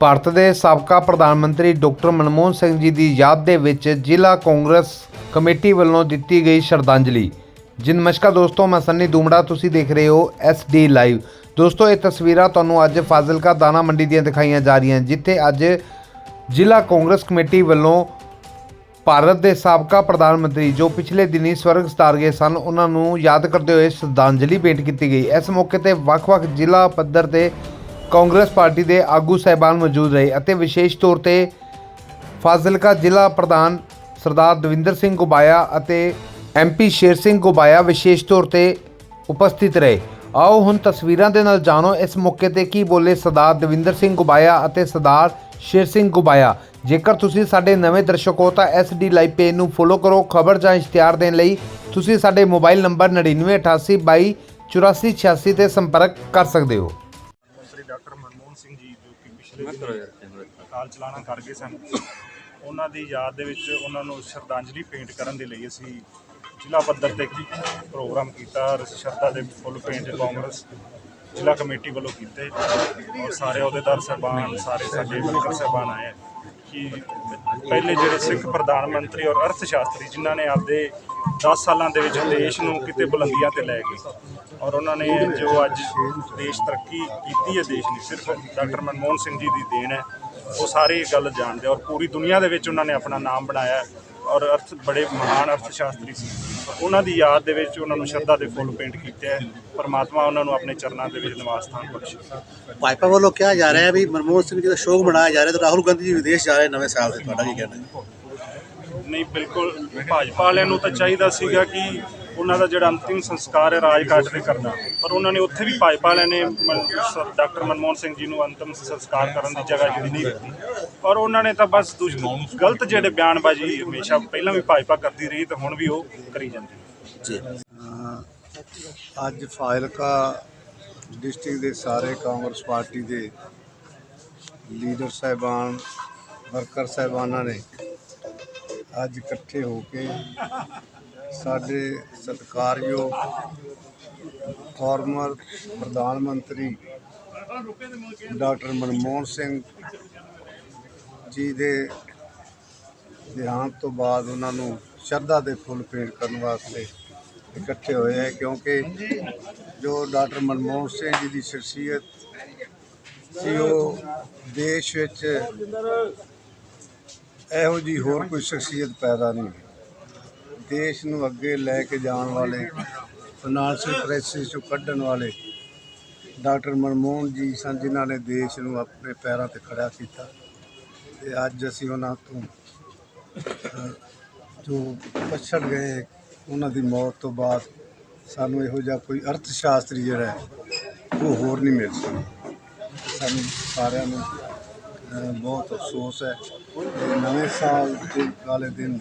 ਭਾਰਤ ਦੇ ਸਾਬਕਾ ਪ੍ਰਧਾਨ ਮੰਤਰੀ ਡਾਕਟਰ ਮਨਮੋਹਨ ਸਿੰਘ ਜੀ ਦੀ ਯਾਦ ਦੇ ਵਿੱਚ ਜ਼ਿਲ੍ਹਾ ਕਾਂਗਰਸ ਕਮੇਟੀ ਵੱਲੋਂ ਦਿੱਤੀ ਗਈ ਸ਼ਰਧਾਂਜਲੀ। ਜੀ ਨਮਸਕਾਰ ਦੋਸਤੋ, ਮੈਂ ਸੰਨੀ ਦੂਮੜਾ, ਤੁਸੀਂ ਦੇਖ ਰਹੇ ਹੋ ਡੀ ਲਾਈਵ ਦੋਸਤੋ, ਇਹ ਤਸਵੀਰਾਂ ਤੁਹਾਨੂੰ ਅੱਜ ਫਾਜ਼ਿਲਕਾ ਦਾਣਾ ਮੰਡੀ ਦੀਆਂ ਦਿਖਾਈਆਂ ਜਾ ਰਹੀਆਂ, ਜਿੱਥੇ ਅੱਜ ਜ਼ਿਲ੍ਹਾ ਕਾਂਗਰਸ ਕਮੇਟੀ ਵੱਲੋਂ ਭਾਰਤ ਦੇ ਸਾਬਕਾ ਪ੍ਰਧਾਨ ਮੰਤਰੀ, ਜੋ ਪਿਛਲੇ ਦਿਨੀ ਸਵਰਗ ਸਤਾਰ ਗਏ ਸਨ, ਉਹਨਾਂ ਨੂੰ ਯਾਦ ਕਰਦੇ ਹੋਏ ਸ਼ਰਧਾਂਜਲੀ ਭੇਂਟ ਕੀਤੀ ਗਈ। ਇਸ ਮੌਕੇ ਤੇ ਵੱਖ-ਵੱਖ ਜ਼ਿਲ੍ਹਾ ਪੱਧਰ ਤੇ ਕਾਂਗਰਸ ਪਾਰਟੀ ਦੇ ਆਗੂ ਸਹਿਬਾਨ ਮੌਜੂਦ ਰਹੇ ਅਤੇ ਵਿਸ਼ੇਸ਼ ਤੌਰ ਤੇ ਫਾਜ਼ਿਲਕਾ ਜ਼ਿਲ੍ਹਾ ਪ੍ਰਧਾਨ ਸਰਦਾਰ ਦਵਿੰਦਰ ਸਿੰਘ ਗੁਬਾਇਆ ਅਤੇ ਐਮਪੀ ਸ਼ੇਰ ਸਿੰਘ ਗੁਬਾਇਆ ਵਿਸ਼ੇਸ਼ ਤੌਰ ਤੇ ਉਪਸਥਿਤ ਰਹੇ। ਆਓ ਹੁਣ ਤਸਵੀਰਾਂ ਦੇ ਨਾਲ ਜਾਣੋ ਇਸ ਮੌਕੇ ਤੇ ਕੀ ਬੋਲੇ ਸਰਦਾਰ ਦਵਿੰਦਰ ਸਿੰਘ ਗੁਬਾਇਆ ਅਤੇ ਸਰਦਾਰ ਸ਼ੇਰ ਸਿੰਘ ਗੁਬਾਇਆ। ਜੇਕਰ ਤੁਸੀਂ ਸਾਡੇ ਨਵੇਂ ਦਰਸ਼ਕ ਹੋ ਤਾਂ ਡੀ ਲਾਈਵ ਪੇਜ ਨੂੰ ਫੋਲੋ ਕਰੋ, ਖਬਰ ਜਾਂ ਇਸ਼ਤਿਹਾਰ ਦੇਣ ਲਈ ਤੁਸੀਂ ਸਾਡੇ ਮੋਬਾਈਲ ਨੰਬਰ 9988228486 ਤੇ ਸੰਪਰਕ ਕਰ ਸਕਦੇ ਹੋ। ਕਾਲ ਚਲਾਣਾ ਕਰ ਗਏ ਸਨ। ਉਹਨਾਂ ਦੀ ਯਾਦ ਦੇ ਵਿੱਚ ਉਹਨਾਂ ਨੂੰ ਸ਼ਰਧਾਂਜਲੀ ਪੇਂਟ ਕਰਨ ਦੇ ਲਈ ਅਸੀਂ ਜ਼ਿਲ੍ਹਾ ਪੱਧਰ ਤੇ ਪ੍ਰੋਗਰਾਮ ਕੀਤਾ। ਔਰ ਸ਼ਰਧਾ ਦੇ ਫੁੱਲ ਪੇਂਟ ਕਾਂਗਰਸ ਜ਼ਿਲ੍ਹਾ ਕਮੇਟੀ ਵੱਲੋਂ ਕੀਤੇ। ਔਰ ਸਾਰੇ ਅਹੁਦੇਦਾਰ, ਸਾਹਿਬਾਨ, ਸਾਰੇ ਸਾਡੇ ਵਰਕਰ ਸਾਹਿਬਾਨ ਆਏ। ਕਿ ਪਹਿਲੇ ਜਿਹੜੇ ਸਿੱਖ ਪ੍ਰਧਾਨ ਮੰਤਰੀ ਔਰ ਅਰਥ ਸ਼ਾਸਤਰੀ ਜਿਨ੍ਹਾਂ ਨੇ ਆਪਦੇ 10 ਸਾਲਾਂ ਦੇ ਵਿੱਚ ਦੇਸ਼ ਨੂੰ ਕਿਤੇ ਬੁਲੰਦੀਆਂ ਤੇ ਲੈ ਗਏ ਔਰ ਉਹਨਾਂ ਨੇ ਜੋ ਅੱਜ ਦੇਸ਼ ਤਰੱਕੀ ਕੀਤੀ ਹੈ ਦੇਸ਼ ਨੇ ਸਿਰਫ ਡਾਕਟਰ ਮਨਮੋਹਨ ਸਿੰਘ ਜੀ ਦੀ ਦੇਣ ਹੈ, ਉਹ ਸਾਰੇ ਇਹ ਗੱਲ ਜਾਣਦੇ ਔਰ ਪੂਰੀ ਦੁਨੀਆ ਦੇ ਵਿੱਚ ਉਹਨਾਂ ਨੇ ਆਪਣਾ ਨਾਮ ਬਣਾਇਆ ਔਰ ਅਰਥ ਬੜੇ ਮਹਾਨ ਅਰਥ ਸ਼ਾਸਤਰੀ ਸੀ। ਉਹਨਾਂ ਦੀ ਯਾਦ ਦੇ ਵਿੱਚ ਉਹਨਾਂ ਨੂੰ ਸ਼ਰਧਾ ਦੇ ਫੁੱਲ ਪੇਂਟ ਕੀਤੇ ਹੈ ਪਰਮਾਤਮਾ ਉਹਨਾਂ ਨੂੰ ਆਪਣੇ ਚਰਨਾਂ ਦੇ ਵਿੱਚ ਨਿਵਾਸ ਸਥਾਨ ਬਖਸ਼ੇ। ਭਾਜਪਾ ਵੱਲੋਂ ਕਿਹਾ ਜਾ ਰਿਹਾ ਹੈ ਵੀ ਮਨਮੋਹਨ ਸਿੰਘ ਜੀ ਦਾ ਸ਼ੋਕ ਮਨਾਇਆ ਜਾ ਰਿਹਾ ਤੇ ਰਾਹੁਲ ਗਾਂਧੀ ਜੀ ਵਿਦੇਸ਼ ਜਾ ਰਹੇ ਨਵੇਂ ਸਾਲ ਤੇ ਤੁਹਾਡਾ ਕੀ ਕਹਿਣਾ ਹੈ? ਨਹੀਂ ਬਿਲਕੁਲ। ਭਾਜਪਾ ਵਾਲਿਆਂ ਨੂੰ ਤਾਂ ਚਾਹੀਦਾ ਸੀਗਾ ਕਿ ਉਹਨਾਂ ਦਾ ਜਿਹੜਾ ਅੰਤਿਮ ਸੰਸਕਾਰ ਹੈ ਰਾਜਘਾਟ ਤੇ ਕਰਨਾ ਪਰ ਉਹਨਾਂ ਨੇ ਉੱਥੇ ਵੀ ਭਾਜਪਾ ਵਾਲਿਆਂ ਨੇ ਡਾਕਟਰ ਮਨਮੋਹਨ ਸਿੰਘ ਜੀ ਨੂੰ ਅੰਤਿਮ ਸੰਸਕਾਰ ਕਰਨ ਦੀ ਜਗ੍ਹਾ ਜਿਹੜੀ ਨਹੀਂ ਦਿੱਤੀ ਔਰ ਉਹਨਾਂ ਨੇ ਤਾਂ ਬਸ ਗਲਤ ਜਿਹੜੇ ਬਿਆਨਬਾਜ਼ੀ ਹਮੇਸ਼ਾ ਪਹਿਲਾਂ ਵੀ ਭਾਜਪਾ ਕਰਦੀ ਰਹੀ ਤੇ ਹੁਣ ਵੀ ਉਹ ਕਰੀ ਜਾਂਦੀ ਹੈ। ਜੀ। ਅੱਜ ਫਾਜ਼ਿਲਕਾ ਡਿਸਟ੍ਰਿਕਟ ਦੇ ਸਾਰੇ ਕਾਂਗਰਸ ਪਾਰਟੀ ਦੇ ਲੀਡਰ ਸਾਹਿਬਾਨ ਵਰਕਰ ਸਾਹਿਬਾਨਾਂ ਨੇ ਅੱਜ ਇਕੱਠੇ ਹੋ ਕੇ ਸਾਡੇ ਸਤਿਕਾਰਯੋਗ ਫਾਰਮਰ ਪ੍ਰਧਾਨ ਮੰਤਰੀ ਡਾਕਟਰ ਮਨਮੋਹਨ ਸਿੰਘ ਜੀ ਦੇ ਦੇਹਾਂਤ ਤੋਂ ਬਾਅਦ ਉਹਨਾਂ ਨੂੰ ਸ਼ਰਧਾ ਦੇ ਫੁੱਲ ਭੇਟ ਕਰਨ ਵਾਸਤੇ ਇਕੱਠੇ ਹੋਏ ਹੈ, ਕਿਉਂਕਿ ਜੋ ਡਾਕਟਰ ਮਨਮੋਹਨ ਸਿੰਘ ਜੀ ਦੀ ਸ਼ਖਸੀਅਤ ਸੀ, ਉਹ ਦੇਸ਼ ਵਿੱਚ ਇਹੋ ਜੀ ਹੋਰ ਕੋਈ ਸ਼ਖਸੀਅਤ ਪੈਦਾ ਨਹੀਂ ਦੇਸ਼ ਨੂੰ ਅੱਗੇ ਲੈ ਕੇ ਜਾਣ ਵਾਲੇ ਫਾਈਨਾਂਸ਼ੀਅਲ ਕ੍ਰਾਈਸਿਸ ਚੋਂ ਕੱਢਣ ਵਾਲੇ ਡਾਕਟਰ ਮਨਮੋਹਨ ਜੀ ਸਨ, ਜਿਨ੍ਹਾਂ ਨੇ ਦੇਸ਼ ਨੂੰ ਆਪਣੇ ਪੈਰਾਂ ਤੇ ਖੜਾ ਕੀਤਾ। ਤੇ ਅੱਜ ਅਸੀਂ ਉਹਨਾਂ ਤੋਂ ਜੋ ਪਛੜ ਗਏ, ਉਹਨਾਂ ਦੀ ਮੌਤ ਤੋਂ ਬਾਅਦ ਸਾਨੂੰ ਇਹੋ ਜਿਹਾ ਕੋਈ ਅਰਥ ਸ਼ਾਸਤਰੀ ਜਿਹੜਾ ਉਹ ਹੋਰ ਨਹੀਂ ਮਿਲ ਸਕਦਾ। ਸਾਨੂੰ ਸਾਰਿਆਂ ਨੂੰ ਬਹੁਤ ਅਫਸੋਸ ਹੈ। ਨਵੇਂ ਸਾਲ ਦੇ ਵਾਲੇ ਦਿਨ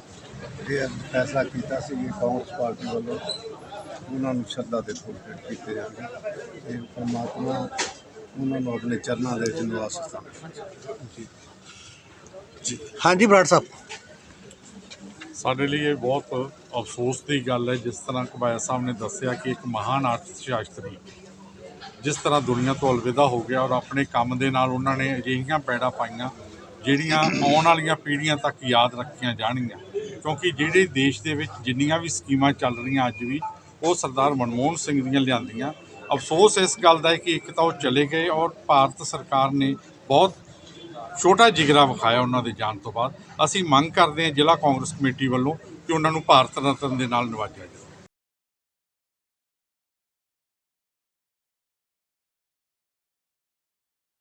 ਇਹ ਫੈਸਲਾ ਕੀਤਾ ਸੀ ਕਿ ਕਾਂਗਰਸ ਪਾਰਟੀ ਵੱਲੋਂ ਉਹਨਾਂ ਨੂੰ ਸ਼ਰਧਾ ਦੇ ਫੁੱਲ ਭੇਟ ਕੀਤੇ ਜਾਣਗੇ ਤੇ ਪਰਮਾਤਮਾ ਉਹਨਾਂ ਨੂੰ ਆਪਣੇ ਚਰਨਾਂ ਦੇ ਵਿੱਚ ਨਿਵਾਸ ਸਥਾਨ ਬਖਸ਼ੇ। ਹਾਂਜੀ ਬਰਾੜ ਸਾਹਿਬ। ਸਾਡੇ ਲਈ ਇਹ ਬਹੁਤ ਅਫਸੋਸ ਦੀ ਗੱਲ ਹੈ ਜਿਸ ਤਰ੍ਹਾਂ ਕਬਾਇਆ ਸਾਹਿਬ ਨੇ ਦੱਸਿਆ ਕਿ ਇੱਕ ਮਹਾਨ ਅਰਥ ਸ਼ਾਸਤਰੀ ਜਿਸ ਤਰ੍ਹਾਂ ਦੁਨੀਆ ਤੋਂ ਅਲਵਿਦਾ ਹੋ ਗਿਆ ਔਰ ਆਪਣੇ ਕੰਮ ਦੇ ਨਾਲ ਉਹਨਾਂ ਨੇ ਅਜਿਹੀਆਂ ਪੈੜਾਂ ਪਾਈਆਂ ਜਿਹੜੀਆਂ ਆਉਣ ਵਾਲੀਆਂ ਪੀੜ੍ਹੀਆਂ ਤੱਕ ਯਾਦ ਰੱਖੀਆਂ ਜਾਣਗੀਆਂ। ਕਿਉਂਕਿ ਜਿਹੜੇ ਦੇਸ਼ ਦੇ ਵਿੱਚ ਜਿੰਨੀਆਂ ਵੀ ਸਕੀਮਾਂ ਚੱਲ ਰਹੀਆਂ ਅੱਜ ਵੀ, ਉਹ ਸਰਦਾਰ ਮਨਮੋਹਨ ਸਿੰਘ ਦੀਆਂ ਲਿਆਂਦੀਆਂ। ਅਫਸੋਸ ਇਸ ਗੱਲ ਦਾ ਹੈ ਕਿ ਇੱਕ ਤਾਂ ਉਹ ਚਲੇ ਗਏ ਔਰ ਭਾਰਤ ਸਰਕਾਰ ਨੇ ਬਹੁਤ ਛੋਟਾ ਜਿਗਰਾ ਵਿਖਾਇਆ ਉਹਨਾਂ ਦੇ ਜਾਣ ਤੋਂ ਬਾਅਦ। ਅਸੀਂ ਮੰਗ ਕਰਦੇ ਹਾਂ ਜ਼ਿਲ੍ਹਾ ਕਾਂਗਰਸ ਕਮੇਟੀ ਵੱਲੋਂ ਕਿ ਉਹਨਾਂ ਨੂੰ ਭਾਰਤ ਰਤਨ ਦੇ ਨਾਲ ਨਿਵਾਜਿਆ ਜਾਵੇ।